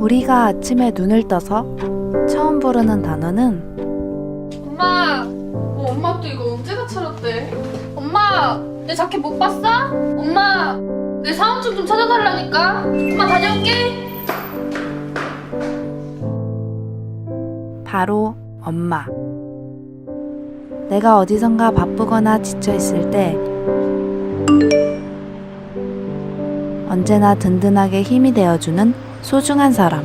우리가 아침에 눈을 떠서 처음 부르는 단어는 엄마, 어, 엄마 또 이거 언제 다 차렸대? 엄마, 내 자켓 못 봤어? 엄마, 내 사원증 좀 찾아달라니까. 엄마 다녀올게. 바로 엄마. 내가 어디선가 바쁘거나 지쳐 있을 때 언제나 든든하게 힘이 되어주는 소중한 사람.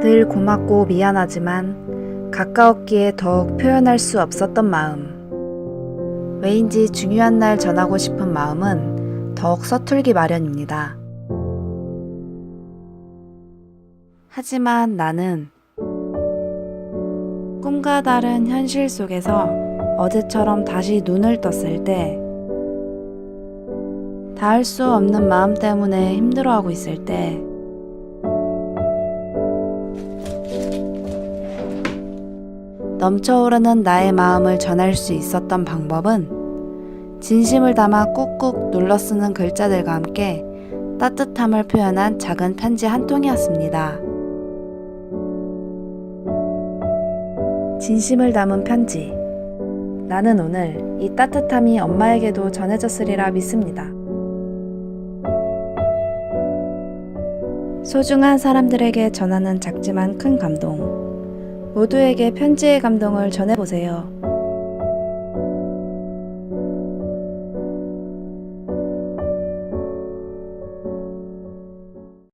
늘 고맙고 미안하지만 가까웠기에 더욱 표현할 수 없었던 마음. 왜인지 중요한 날 전하고 싶은 마음은 더욱 서툴기 마련입니다. 하지만 나는 꿈과 다른 현실 속에서 어제처럼 다시 눈을 떴을 때 닿을 수 없는 마음 때문에 힘들어하고 있을 때 넘쳐오르는 나의 마음을 전할 수 있었던 방법은 진심을 담아 꾹꾹 눌러 쓰는 글자들과 함께 따뜻함을 표현한 작은 편지 한 통이었습니다. 진심을 담은 편지. 나는 오늘 이 따뜻함이 엄마에게도 전해졌으리라 믿습니다. 소중한 사람들에게 전하는 작지만 큰 감동. 모두에게 편지의 감동을 전해보세요.